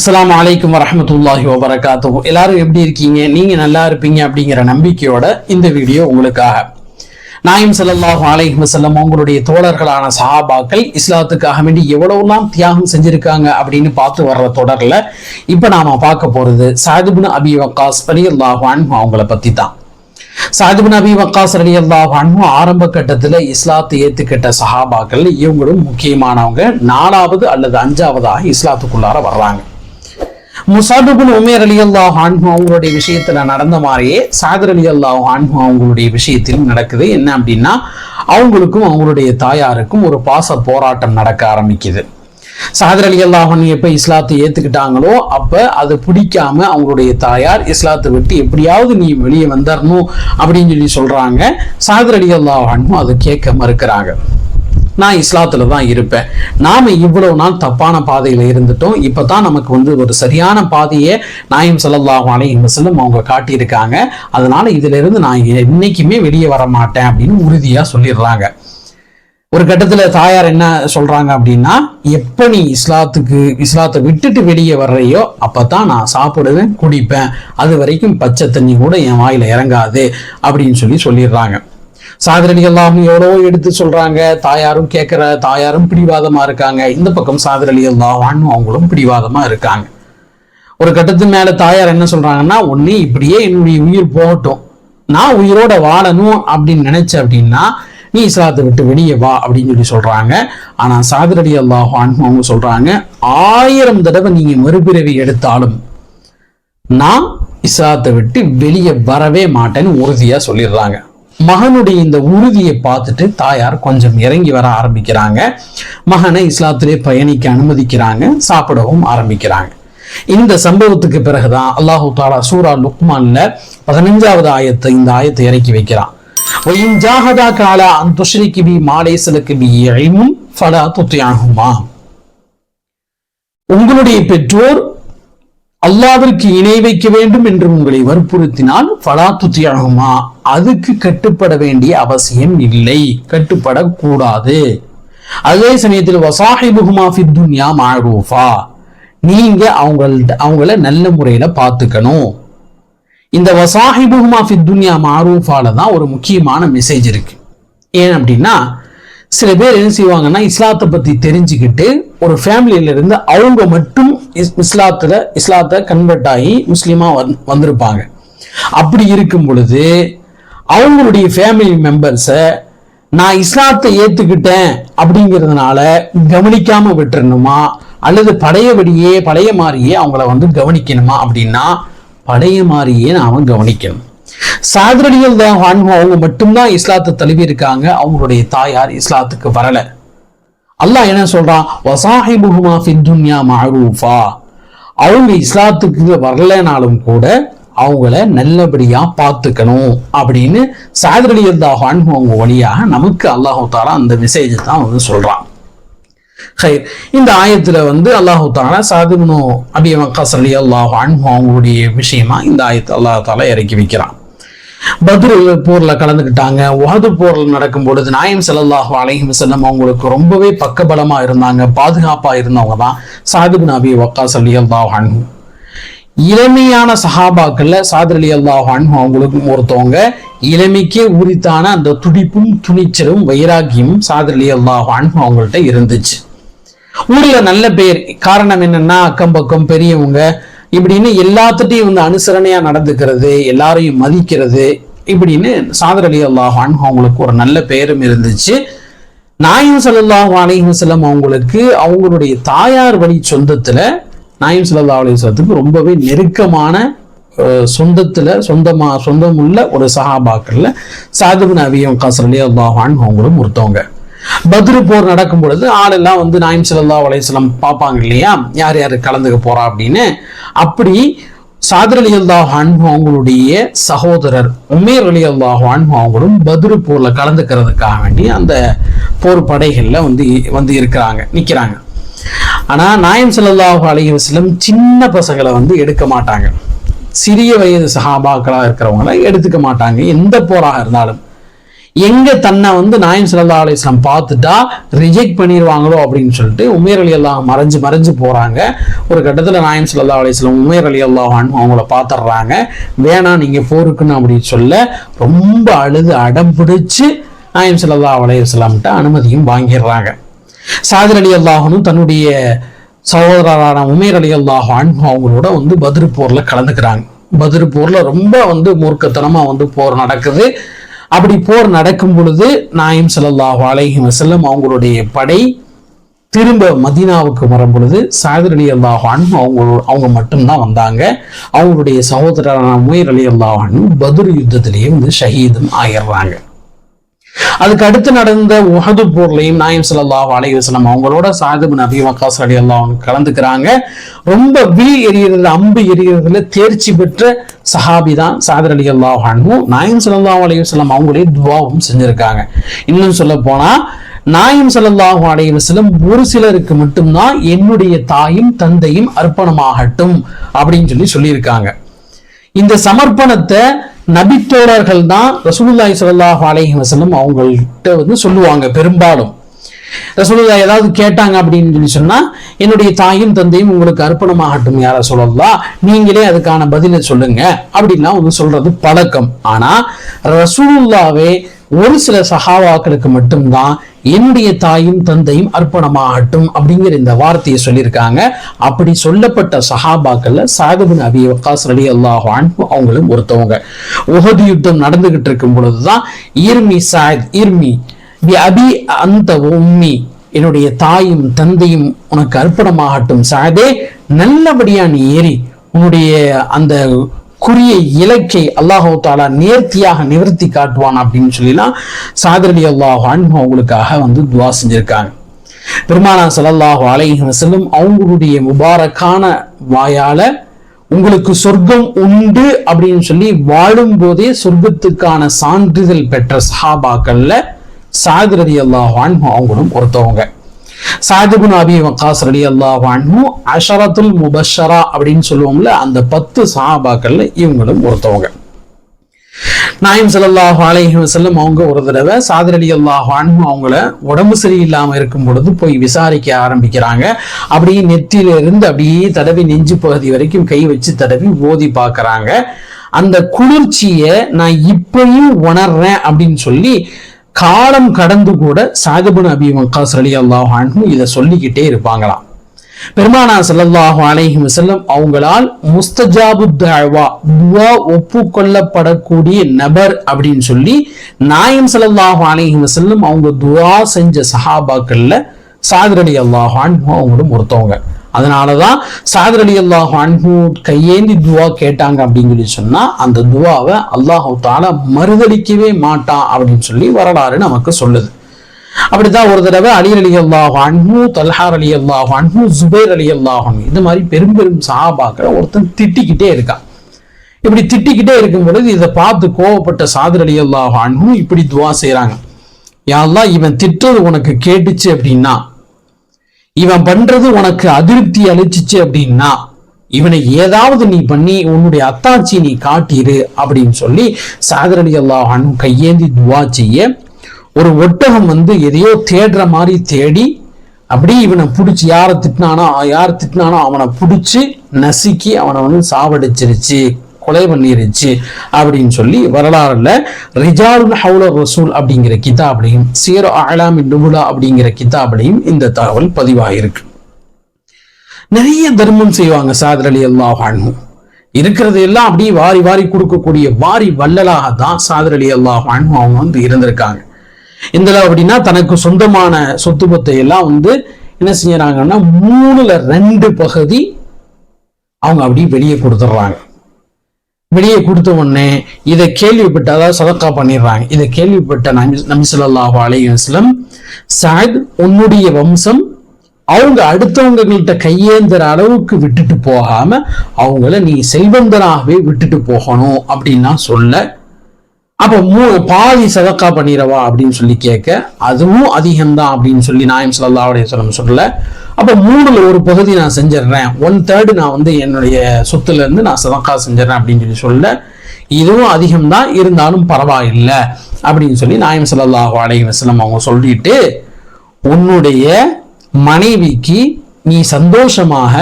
அஸ்லாம் வலைக்கம் வரமத்துல்லாஹி வபரகாத்துஹு. எல்லாரும் எப்படி இருக்கீங்க? நீங்க நல்லா இருப்பீங்க அப்படிங்கிற நம்பிக்கையோட இந்த வீடியோ உங்களுக்காக. நாயம் ஸல்லல்லாஹு அலைஹி வஸல்லம் உங்களுடைய தோழர்களான சஹாபாக்கள் இஸ்லாத்துக்காக வேண்டி எவ்வளவுலாம் தியாகம் செஞ்சிருக்காங்க அப்படின்னு பார்த்து வர்ற தொடர்ல இப்ப நாம பார்க்க போறது சாதிபின் அபி வக்காஸ் ரலியல்லாஹு அன்ஹு அவங்கள பத்தி தான் சாதிபின் அபி வக்காஸ் ரலியல்லாஹு அன்ஹு ஆரம்ப கட்டத்துல இஸ்லாத்தை ஏத்துக்கிட்ட சஹாபாக்கள் இவங்களும் முக்கியமானவங்க. நாலாவது அல்லது அஞ்சாவதாக இஸ்லாத்துக்குள்ளார வர்றாங்க. முசாபிபுல் உமேர் அலி அல்லாஹ் ஆன்மா அவங்களுடைய விஷயத்துல நடந்த மாதிரியே சாதர் அலி அல்லாஹ் ஆன்மா அவங்களுடைய விஷயத்திலும் நடக்குது. என்ன அப்படின்னா அவங்களுக்கும் அவங்களுடைய தாயாருக்கும் ஒரு பாச போராட்டம் நடக்க ஆரம்பிக்குது. சாதர் அலி அல்லாஹன் எப்ப இஸ்லாத்தை ஏத்துக்கிட்டாங்களோ அப்ப அது பிடிக்காம அவங்களுடைய தாயார் இஸ்லாத்தை விட்டு எப்படியாவது நீ வெளியே வந்துடணும் அப்படின்னு சொல்லி சொல்றாங்க. சாதர் அலி அல்லாஹனும் அதை கேட்க மறுக்கிறாங்க. நான் இஸ்லாத்தில் தான் இருப்பேன். நாம் இவ்வளவு நாள் தப்பான பாதையில் இருந்துட்டோம். இப்பதான் நமக்கு வந்து ஒரு சரியான பாதையை நாயம் ஸல்லல்லாஹு அலைஹி செல்லும் அவங்க காட்டியிருக்காங்க. அதனால இதிலிருந்து நான் என்னைக்குமே வெளியே வர மாட்டேன் அப்படின்னு உறுதியாக சொல்லிடுறாங்க. ஒரு கட்டத்தில் தாயார் என்ன சொல்கிறாங்க அப்படின்னா எப்போ நீ இஸ்லாத்துக்கு இஸ்லாத்தை விட்டுட்டு வெளியே வர்றையோ அப்போ தான் நான் சாப்பிடுவேன் குடிப்பேன். அது வரைக்கும் பச்சை தண்ணி கூட என் வாயில் இறங்காது அப்படின்னு சொல்லி சொல்லிடுறாங்க. சாதரடி எல்லாரும் எவ்வளோ எடுத்து சொல்றாங்க. தாயாரும் கேட்குற தாயாரும் பிடிவாதமா இருக்காங்க. இந்த பக்கம் சாதரடி எல்லாம் அவங்களும் பிடிவாதமா இருக்காங்க. ஒரு கட்டத்து மேல தாயார் என்ன சொல்றாங்கன்னா ஒண்ணு இப்படியே என்னுடைய உயிர் போகட்டும். நான் உயிரோட வாழணும் அப்படின்னு நினைச்ச அப்படின்னா நீ இஸ்லாத்தை விட்டு வெளியே வா அப்படின்னு சொல்லி சொல்றாங்க. ஆனா சாதரடி அல்லாஹ் அவங்க சொல்றாங்க ஆயிரம் தடவை நீங்க மறுபிறவி எடுத்தாலும் நான் இஸ்லாத்தை விட்டு வெளியே வரவே மாட்டேன்னு உறுதியா சொல்லிடுறாங்க. மகனுடைய இந்த உறுதியை பார்த்துட்டு தாயார் கொஞ்சம் இறங்கி வர ஆரம்பிக்கிறாங்க. மகனை இஸ்லாத்திலே பயணிக்க அனுமதிக்கிறாங்க சாப்பிடவும் ஆரம்பிக்கிறாங்க. இந்த சம்பவத்துக்கு பிறகுதான் அல்லாஹு தாலா சூரா லுக்மான்ல பதினஞ்சாவது ஆயத்தை இந்த ஆயத்தை இறக்கி வைக்கிறான். காலா அன் துஷ்ரிக்கு பி மாலேசலுக்கு பி எழிமும் ஃபலா துத்தியாகுமா? உங்களுடைய பெற்றோர் அல்லாவிற்கு இணை வைக்க வேண்டும் என்று உங்களை வற்புறுத்தினால் பலாத்து துத்தியாகுமா அதுக்கு கட்டுப்பட வேண்டிய அவசியம் இல்லை. கட்டுப்படக்கூடாது. அதே சமயத்தில் வசாஹிபுகுமா ஃபித்துன்யா மாரூஃபா. நீங்க அவங்கள்ட்ட அவங்கள நல்ல முறையில பார்த்துக்கணும். இந்த வசாஹிபுகுமா ஃபித்துன்யா மாரூஃபால தான் ஒரு முக்கியமான மெசேஜ் இருக்கு. ஏன் அப்படின்னா சில பேர் என்ன செய்வாங்கன்னா இஸ்லாத்தை பற்றி தெரிஞ்சுக்கிட்டு ஒரு ஃபேமிலியிலிருந்து அவங்க மட்டும் இஸ்- இஸ்லாத்தில் இஸ்லாத்தை கன்வெர்ட் ஆகி முஸ்லீமாக வந் வந்திருப்பாங்க. அப்படி இருக்கும் பொழுது அவங்களுடைய ஃபேமிலி மெம்பர்ஸை நான் இஸ்லாத்தை ஏற்றுக்கிட்டேன் அப்படிங்கிறதுனால கவனிக்காமல் விட்டுறணுமா? அல்லது பழையபடியே பழைய மாதிரியே அவங்கள வந்து கவனிக்கணுமா? அப்படின்னா பழைய மாதிரியே நாம் கவனிக்கணும். சாதரடிகள் தான் அவங்க மட்டும்தான் இஸ்லாத்தை தழுவி இருக்காங்க அவங்களுடைய தாயார் இஸ்லாத்துக்கு வரல. அல்லாஹ் என்ன சொல்றான்? வசாஹிபுஹுமா ஃபித் துன்யா மஹரூஃபா. அவங்க இஸ்லாத்துக்கு வரலைனாலும் கூட அவங்கள நல்லபடியா பார்த்துக்கணும் அப்படின்னு சாதரடி அல்லாஹ் அவங்க வழியாக நமக்கு அல்லாஹு தாலா அந்த மெசேஜை தான் வந்து சொல்றான். ஹைர். இந்த ஆயத்துல வந்து அல்லாஹு தாலா சாதிபுனு அபி வக்காஸ் அலி அல்லாஹ் அவங்களுடைய விஷயமா இந்த ஆயத்தை அல்லாஹ் தாலா இறக்கி வைக்கிறான். பத்ரு போர்ல கலந்துக்கிட்டாங்க வாது போர்ல நடக்கும் பொழுது நாயம் செல்லல்லாஹு அலைஹி செல்லம் அவங்களுக்கு ரொம்பவே பக்கபலமா இருந்தாங்க பாதுகாப்பா இருந்தவங்க தான் சாதிப் நபி வக்கா அலி அல்லாஹ் அன்ஹு. இளமையான சஹாபாக்கள்ல சாதர் அலி அல்லாஹ் அன்ஹு அவங்களுக்கும் ஒருத்தவங்க இளமைக்கே உரித்தான அந்த துடிப்பும் துணிச்சலும் வைராக்கியமும் சாதர் அலி அல்லாஹ் அன்ஹு அவங்கள்ட்ட இருந்துச்சு. ஊர்ல நல்ல பேர். காரணம் என்னன்னா அக்கம் பக்கம் பெரியவங்க இப்படின்னு எல்லாத்துட்டையும் வந்து அனுசரணையா நடந்துக்கிறது எல்லாரையும் மதிக்கிறது இப்படின்னு சாதர் அலி அல்லாஹான் அவங்களுக்கு ஒரு நல்ல பெயரும் இருந்துச்சு. நாயம் ஸல்லல்லாஹு அலைஹி வஸல்லம் அவங்களுக்கு அவங்களுடைய தாயார் வழி சொந்தத்துல நாயம் சல்லா அலைஹி ரொம்பவே நெருக்கமான சொந்தத்தில் சொந்தத்துல சொந்தமா சொந்தமுள்ள ஒரு சஹாபாக்கள்ல சாதுபின் அபியம் காசர் அலி அல்லாஹான் அவங்களும் ஒருத்தவங்க. பத்ரு போர் நடக்கும் பொழுது ஆளெல்லாம் வந்து நாயம் ஸல்லல்லாஹு வலைசலம் பார்ப்பாங்க இல்லையா? யார் யார் கலந்துக்க போறா அப்படின்னு? அப்படி சாதர் அலி அல்லாஹ் அன்பு அவங்களுடைய சகோதரர் உமேர் அலி அல்லாஹ் அன்பு அவங்களும் பத்ரு போர்ல கலந்துக்கிறதுக்காக வேண்டி அந்த போர் படைகள்ல வந்து வந்து இருக்கிறாங்க நிக்கிறாங்க. ஆனா நாயம் ஸல்லல்லாஹு அலைஹி வஸல்லம் சின்ன பசங்களை வந்து எடுக்க மாட்டாங்க. சிறிய வயது சஹாபாக்களா இருக்கிறவங்கள எடுத்துக்க மாட்டாங்க. எந்த போராக இருந்தாலும். எங்க தன்னை வந்து நாயம் சல்லா அலிஸ்லாம் பார்த்துட்டா ரிஜெக்ட் பண்ணிடுவாங்களோ அப்படின்னு சொல்லிட்டு உமேர் அலி அல்லாஹ் மறைஞ்சு மறைஞ்சு போறாங்க. ஒரு கட்டத்தில் நாயம் சல்லா அலிஸ்லாம் உமேர் அலி அல்லாஹ் அவங்கள பார்த்துடுறாங்க. வேணாம் நீங்க போருக்குன்னு அப்படின்னு சொல்ல ரொம்ப அழுது அடம் பிடிச்சு நாயம் சல்லா அலையுஸ்லாம்கிட்ட அனுமதியும் வாங்கிடுறாங்க. சாதிர் அலி அல்லாஹனும் தன்னுடைய சகோதரரான உமேர் அலி அல்லாஹ் அவங்களோட வந்து பத்ரு போர்ல கலந்துக்கிறாங்க. பத்ரு போர்ல ரொம்ப வந்து மூர்க்கத்தனமா வந்து போர் நடக்குது. அப்படி போர் நடக்கும் பொழுது நாயம் ஸல்லல்லாஹு அலைஹி வசல்லம் அவங்களுடைய படை திரும்ப மதீனாவுக்கு வரும் பொழுது சாயதர் அலி அல்லாஹ் அவங்க அவங்க மட்டும்தான் வந்தாங்க. அவங்களுடைய சகோதரரான முயர் அலி அல்லாஹான் பதுர் யுத்தத்திலேயே வந்து ஷஹீதும் ஆயிடுறாங்க. அதுக்கு அடுத்து நடந்த உஹது போர்லையும் நாயம் ஸல்லல்லாஹு அலைஹி அவங்களோட சாதிப் நபி வக்காஸ் அலி அல்லாஹ் கலந்துக்கிறாங்க. ரொம்ப வில் எரியறதுல அம்பு எரியறதுல தேர்ச்சி பெற்ற சஹாபி தான் சாதர் அலி அல்லாஹ் அன்ஹு. நாயம் ஸல்லல்லாஹு அலைவசலம் அவங்களே துவாவும் செஞ்சிருக்காங்க. இன்னும் சொல்ல போனா நாயம் சல்லாஹு அலைவசலம் ஒரு சிலருக்கு மட்டும்தான் என்னுடைய தாயும் தந்தையும் அர்ப்பணமாகட்டும் அப்படின்னு சொல்லி சொல்லியிருக்காங்க. இந்த சமர்ப்பணத்தை நபித்தோழர்கள் தான் ரசூலுல்லாய் சல்லாஹ் அலஹி வசலம் அவங்கள்ட்ட வந்து சொல்லுவாங்க பெரும்பாலும். ரசூலுல்லா ஏதாவது கேட்டாங்க அப்படின்னு சொல்லி சொன்னா என்னுடைய தாயும் தந்தையும் உங்களுக்கு அர்ப்பணமாகட்டும் யார சொல்லலாம் நீங்களே அதுக்கான பதிலை சொல்லுங்க. அப்படின்லாம் வந்து சொல்றது பழக்கம். ஆனா ரசூலுல்லாவே ஒரு சில சஹாவாக்களுக்கு மட்டும்தான் என்னுடைய தாயும் தந்தையும் அர்ப்பணமாகட்டும் அப்படிங்கிற இந்த வார்த்தையை சொல்லியிருக்காங்க. அப்படி சொல்லப்பட்ட சஹாபாக்கள்ல சாகபின் அபி வக்காஸ் அலி அல்லாஹ் அவங்களும் ஒருத்தவங்க. உகது யுத்தம் நடந்துகிட்டு இருக்கும் பொழுதுதான் ஈர்மி சாத் ஈர்மி பி அபி அந்த உம்மி என்னுடைய தாயும் தந்தையும் உனக்கு அர்ப்பணமாகட்டும் சாதே நல்லபடியா நீ ஏறி உன்னுடைய அந்த குறிய இலக்கை அல்லாஹோ தாலா நேர்த்தியாக நிவர்த்தி காட்டுவான் அப்படின்னு சொல்லிலாம் சாதரடி அல்லாஹ் அவங்களுக்காக வந்து துவா செஞ்சிருக்காங்க. பெருமானா சலல்லாஹு அலைஹி செல்லும் அவங்களுடைய முபாரக்கான வாயால உங்களுக்கு சொர்க்கம் உண்டு அப்படின்னு சொல்லி வாழும் போதே சொர்க்கத்துக்கான சான்றிதழ் பெற்ற சஹாபாக்கள்ல சாதிரதி அல்லாஹ் அவங்களும் ஒருத்தவங்க சாதுகுன் அபி வக்காஸ் ரலி அல்லாஹ் அஷரத்துல் முபஷரா அப்படின்னு சொல்லுவோம்ல அந்த பத்து சஹாபாக்கள்ல இவங்களும் ஒருத்தவங்க. நாயம் சல்லாஹ் அலைஹி வஸல்லம் அவங்க ஒரு தடவை சாதர் அலி அல்லாஹானும் அவங்கள உடம்பு சரியில்லாம இருக்கும் பொழுது போய் விசாரிக்க ஆரம்பிக்கிறாங்க. அப்படியே நெத்தியில இருந்து அப்படியே தடவி நெஞ்சு பகுதி வரைக்கும் கை வச்சு தடவி ஓதி பார்க்கறாங்க. அந்த குளிர்ச்சியை நான் இப்பயும் உணர்றேன் அப்படின்னு சொல்லி காலம் கடந்து கூட சாகிபுன் அபி வக்காஸ் அலி அல்லாஹ் இதை சொல்லிக்கிட்டே இருப்பாங்களாம். பெருமானா ஸல்லல்லாஹு அலைஹி வசல்லம் அவங்களால் முஸ்தஜாபு தாழ்வா துவா ஒப்புக்கொள்ளப்படக்கூடிய நபர் அப்படின்னு சொல்லி நாயம் ஸல்லல்லாஹு அலைஹி வசல்லம் அவங்க துவா செஞ்ச சஹாபாக்கள்ல சாகர் அலி அல்லாஹான் அவங்களும் ஒருத்தவங்க. அதனாலதான் சாதர் அலி அல்லாஹ் அன்பு கையேந்தி துவா கேட்டாங்க அப்படின்னு சொல்லி சொன்னால் அந்த துவாவை அல்லாஹு தாலா மறுதளிக்கவே மாட்டான் அப்படின்னு சொல்லி வரலாறு நமக்கு சொல்லுது. அப்படித்தான் ஒரு தடவை அலி அலி அல்லாஹ் அன்பு தல்ஹார் அலி அல்லாஹ் அன்பு ஜுபேர் அலி அல்லாஹ் இந்த மாதிரி பெரும் பெரும் சஹாபாக்களை ஒருத்தன் திட்டிக்கிட்டே இருக்கான் இப்படி திட்டிக்கிட்டே இருக்கும் பொழுது இதை பார்த்து கோவப்பட்ட சாதர் அலி அல்லாஹ் அன்பு இப்படி துவா செய்கிறாங்க யாரெல்லாம் இவன் திட்டுறது உனக்கு கேட்டுச்சு அப்படின்னா இவன் பண்றது உனக்கு அதிருப்தி அளிச்சிச்சு அப்படின்னா இவனை ஏதாவது நீ பண்ணி உன்னுடைய அத்தாச்சி நீ காட்டிரு அப்படின்னு சொல்லி சாதரடி அலி கையேந்தி துவா செய்ய ஒரு ஒட்டகம் வந்து எதையோ தேடுற மாதிரி தேடி அப்படி இவனை பிடிச்சி யாரை திட்டினானோ யார் திட்டினானோ அவனை பிடிச்சி நசுக்கி அவனை வந்து சாவடிச்சிருச்சு. கொலை பண்ணிருச்சு அப்படின்னு சொல்லி வரலாறுல ரிஜாருல் ஹவுல ரசூல் அப்படிங்கிற கிதாப்லையும் சீரோ அலாமின் நுபுலா அப்படிங்கிற கிதாப்லையும் இந்த தகவல் பதிவாயிருக்கு. நிறைய தர்மம் செய்வாங்க சாதர் அலி அல்லாஹ் அன்ஹு. இருக்கிறது எல்லாம் அப்படியே வாரி வாரி கொடுக்கக்கூடிய வாரி வள்ளலாக தான் சாதர் அலி அல்லாஹ் அன்ஹு அவங்க வந்து இருந்திருக்காங்க. இந்த அப்படின்னா தனக்கு சொந்தமான சொத்து பத்தை எல்லாம் வந்து என்ன செய்யறாங்கன்னா மூணுல ரெண்டு பகுதி அவங்க அப்படியே வெளியே கொடுத்துட்றாங்க. வெளியே கொடுத்த உடனே இதை கேள்விப்பட்டு அதாவது சதக்கா பண்ணிடுறாங்க. இதை கேள்விப்பட்ட நபி நபி ஸல்லல்லாஹு அலைஹி சாத் உன்னுடைய வம்சம் அவங்க அடுத்தவங்ககிட்ட கையேந்துற அளவுக்கு விட்டுட்டு போகாம அவங்கள நீ செல்வந்தனாகவே விட்டுட்டு போகணும் அப்படின்னா சொல்ல அப்போ மூ பாதி சதக்கா பண்ணிடவா அப்படின்னு சொல்லி கேட்க அதுவும் அதிகம்தான் அப்படின்னு சொல்லி நாயம் ஸல்லல்லாஹு சொல்லம் வஸல்லம் சொல்லல. அப்போ மூணுல ஒரு பகுதி நான் செஞ்சிடுறேன். ஒன் தேர்டு நான் வந்து என்னுடைய சொத்துல இருந்து நான் சதக்கா செஞ்சிடறேன் அப்படின்னு சொல்லி சொல்ல இதுவும் அதிகம்தான் இருந்தாலும் பரவாயில்லை அப்படின்னு சொல்லி நாயம் சல்லாஹு அலைஹி வசலம் அவங்க சொல்லிட்டு உன்னுடைய மனைவிக்கு நீ சந்தோஷமாக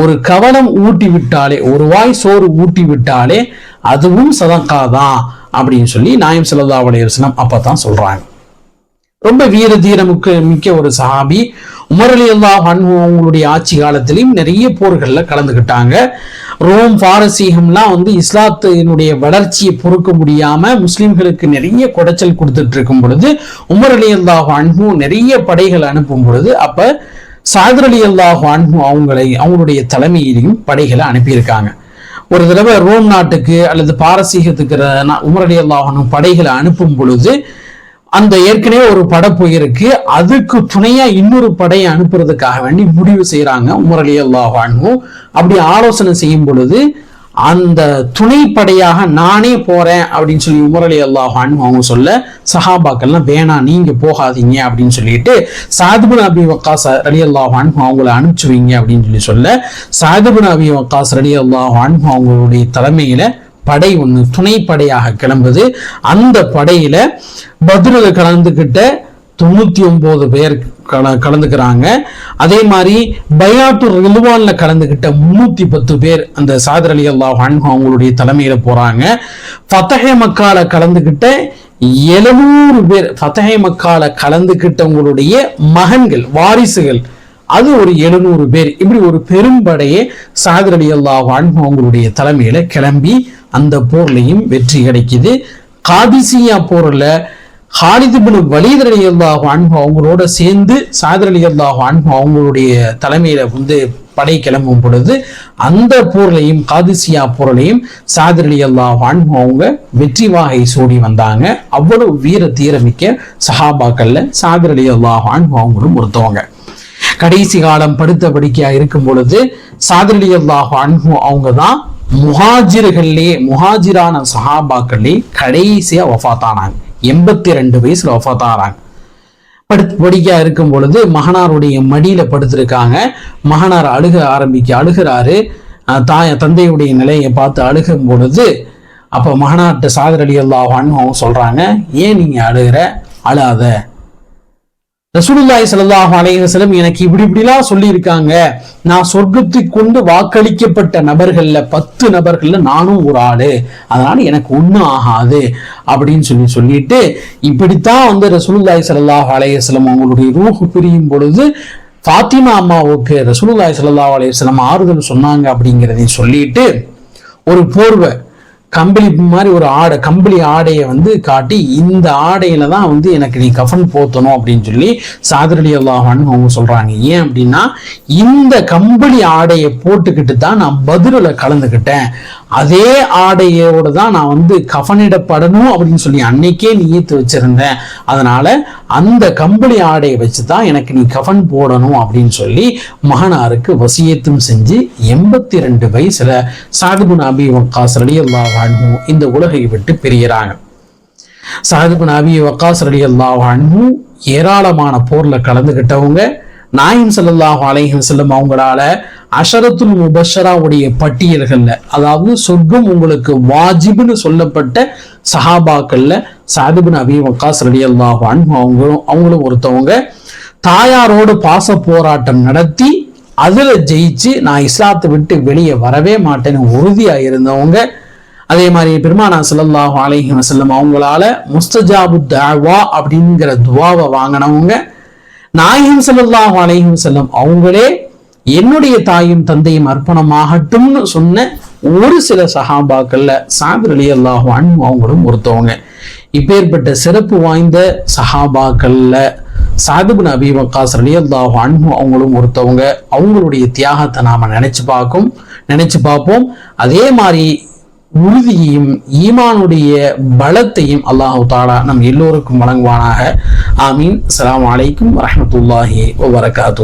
ஒரு கவனம் ஊட்டி விட்டாலே ஒரு வாய் சோறு ஊட்டி விட்டாலே அதுவும் சதக்கா தான் அப்படின்னு சொல்லி நாயம் ஸல்லல்லாஹு அலைஹி அப்போ தான் சொல்கிறாங்க ரொம்ப வீர தீரமுக்கு மிக்க ஒரு சஹாபி உமர் அலி அவங்களுடைய ஆட்சி காலத்திலையும் நிறைய போர்களில் கலந்துக்கிட்டாங்க ரோம் பாரசீகம்லாம் வந்து இஸ்லாத்தினுடைய வளர்ச்சியை பொறுக்க முடியாமல் முஸ்லீம்களுக்கு நிறைய குடைச்சல் கொடுத்துட்டு இருக்கும் பொழுது உமர் அலி அல்லாஹ் அன்பு நிறைய படைகள் அனுப்பும் பொழுது அப்போ சாதர் அலி அல்லாஹ் அன்பு அவங்களை அவங்களுடைய தலைமையிலையும் படைகளை அனுப்பியிருக்காங்க. ஒரு தடவை ரோம் நாட்டுக்கு அல்லது பாரசீகத்துக்கு உமரடி அல்லாஹனும் படைகளை அனுப்பும் பொழுது அந்த ஏற்கனவே ஒரு படை போயிருக்கு. அதுக்கு துணையா இன்னொரு படையை அனுப்புறதுக்காக வேண்டி முடிவு செய்யறாங்க உமர் அலி அல்லாஹ் அப்படி ஆலோசனை செய்யும் பொழுது அந்த துணை படையாக நானே போறேன் அப்படின்னு சொல்லி உமரலி அல்லாஹ் அவங்க சொல்ல சஹாபாக்கள்லாம் வேணாம் நீங்க போகாதீங்க அப்படின்னு சொல்லிட்டு சாதுபின் அபி வக்காஸ் அலி அல்லாஹ் அன்ஹு அவங்கள அனுப்பிச்சுவீங்க அப்படின்னு சொல்லி சொல்ல சாதுபின் அபி வக்காஸ் அலி அல்லாஹ் அவங்களுடைய தலைமையில படை ஒன்று துணை படையாக கிளம்புது. அந்த படையில பத்ரில் கலந்துக்கிட்ட தொண்ணூத்தி ஒன்பது பேர் கல கலந்துக்கிறாங்க. அதே மாதிரி பயாட்டூர் ரிலுவானில் கலந்துக்கிட்ட முன்னூத்தி பத்து பேர் அந்த சாதர் அலி அல்லாஹ் அவங்களுடைய தலைமையில போறாங்க. ஃபத்தஹே மக்கால கலந்துக்கிட்ட எழுநூறு பேர் ஃபத்தஹே மக்கால கலந்துக்கிட்டவங்களுடைய மகன்கள் வாரிசுகள் அது ஒரு எழுநூறு பேர். இப்படி ஒரு பெரும்படையே சாதர் அலி அல்லாஹ் அவங்களுடைய தலைமையில கிளம்பி அந்த போர்லையும் வெற்றி கிடைக்குது. காதிசியா போர்ல ஹாலித் பின் வலீத் அலி அல்லாஹ் அவங்களோட சேர்ந்து சாதர் அலி அல்லாஹ் அன்ஹு அவங்களுடைய தலைமையில வந்து படை கிளம்பும் பொழுது அந்த போர்லையும் காதிசியா போர்லையும் சாதர் அலி அல்லாஹ் அன்ஹு அவங்க வெற்றி வாகை சூடி வந்தாங்க. அவ்வளவு வீர தீரமிக்க சஹாபாக்கள்ல சாதர் அலி அல்லாஹ் அன்ஹு அவங்களும் ஒருத்தவங்க. கடைசி காலம் படுத்த படுக்கையா இருக்கும் பொழுது சாதரலி அல்லாஹ் அன்பு அவங்க தான் முஹாஜிர்கள்லேயே முஹாஜிரான சஹாபாக்கள்லேயே கடைசியா வஃபாத்தானாங்க எண்பத்தி ரெண்டு வயசுல வஃபாத்தானாங்க படுத்து படிக்கா இருக்கும் பொழுது மகனாருடைய மடியில படுத்திருக்காங்க. மகனார் அழுக ஆரம்பிக்க அழுகிறாரு. தாய தந்தையுடைய நிலையை பார்த்து அழுகும் பொழுது அப்போ மகனார்கிட்ட சாதர் அலி அல்லாஹ் அவங்க சொல்றாங்க ஏன் நீங்க அழுகிற? அழாத. ரசூலுல்லாய் ஸல்லல்லாஹு அலைஹி எனக்கு இப்படி இப்படிலாம் சொல்லியிருக்காங்க. நான் சொர்க்கத்தை கொண்டு வாக்களிக்கப்பட்ட நபர்கள்ல பத்து நபர்கள்ல நானும் ஒரு ஆளு. அதனால எனக்கு ஒன்றும் ஆகாது அப்படின்னு சொல்லி சொல்லிட்டு இப்படித்தான் வந்து ரசூலுல்லாய் ஸல்லல்லாஹு அலைஹி அவங்களுடைய ரூஹ் பிரியும் பொழுது ஃபாத்திமா அம்மாவுக்கு ரசூலுல்லாய் ஸல்லல்லாஹு அலைஹி வஸல்லம் ஆறுதல் சொன்னாங்க அப்படிங்கிறதையும் சொல்லிட்டு ஒரு போர்வை கம்பளி மாதிரி ஒரு ஆடை கம்பளி ஆடையை வந்து காட்டி இந்த ஆடையில தான் வந்து எனக்கு நீ கஃன் போத்தணும் அப்படின்னு சொல்லி சாதரலி அல்லாஹான்னு அவங்க சொல்றாங்க. ஏன் அப்படின்னா இந்த கம்பளி ஆடையை போட்டுக்கிட்டு தான் நான் பதிலில் கலந்துக்கிட்டேன். அதே ஆடையோட தான் நான் வந்து கஃனிடப்படணும் அப்படின்னு சொல்லி அன்னைக்கே நீத்து வச்சிருந்தேன் அதனால அந்த கம்பளி ஆடையை வச்சு தான் எனக்கு நீ கஃன் போடணும் அப்படின்னு சொல்லி மகனாருக்கு வசியத்தும் செஞ்சு எண்பத்தி ரெண்டு வயசுல சாதுபுன் அபி வக்காஸ் ரலி அல்லாஹ் இந்த உலகை விட்டு பிரியறாங்க சாதுபுன் அபி வக்காஸ் அலி அல்லாஹ் ஏராளமான போர்ல கலந்துகிட்டவங்க நாயம் ஸல்லல்லாஹு அலைஹி செல்லும் அவங்களால அஷரத்துல் முபஷராவுடைய பட்டியல்கள்ல அதாவது சொர்க்கம் உங்களுக்கு வாஜிப்னு சொல்லப்பட்ட சஹாபாக்கள்ல சாதுபின் அபி வக்காஸ் ரலியல்லாஹு அன்ஹு அவங்களும் அவங்களும் ஒருத்தவங்க. தாயாரோடு பாச போராட்டம் நடத்தி அதுல ஜெயிச்சு நான் இஸ்லாத்தை விட்டு வெளியே வரவே மாட்டேன்னு உறுதியாக இருந்தவங்க அதே மாதிரி பெருமானா ஸல்லல்லாஹு அலஹி வசல்லம் அவங்களால முஸ்தஜாபு தஅவா அப்படிங்கிற துவாவை வாங்கினவங்க நாயகம் ஸல்லல்லாஹு அலஹி வசல்லம் அவங்களே என்னுடைய தாயும் தந்தையும் அர்ப்பணமாகட்டும்னு சொன்ன ஒரு சில சஹாபாக்கள்ல சாதர் அலி அல்லாஹு அவங்களும் ஒருத்தவங்க. இப்பேற்பட்ட சிறப்பு வாய்ந்த சஹாபாக்கள்ல சாதுபு அபி வக்காஸ் அலி அல்லாஹு அன்பு அவங்களும் ஒருத்தவங்க. அவங்களுடைய தியாகத்தை நாம நினைச்சு பார்க்கும் நினைச்சு பார்ப்போம். அதே மாதிரி உறுதியையும் ஈமானுடைய பலத்தையும் அல்லாஹு தாலா நம் எல்லோருக்கும் வழங்குவானாக. ஆமீன். அலாம் அலைக்கும் வரமத்துல்லாஹி வபரகாத்து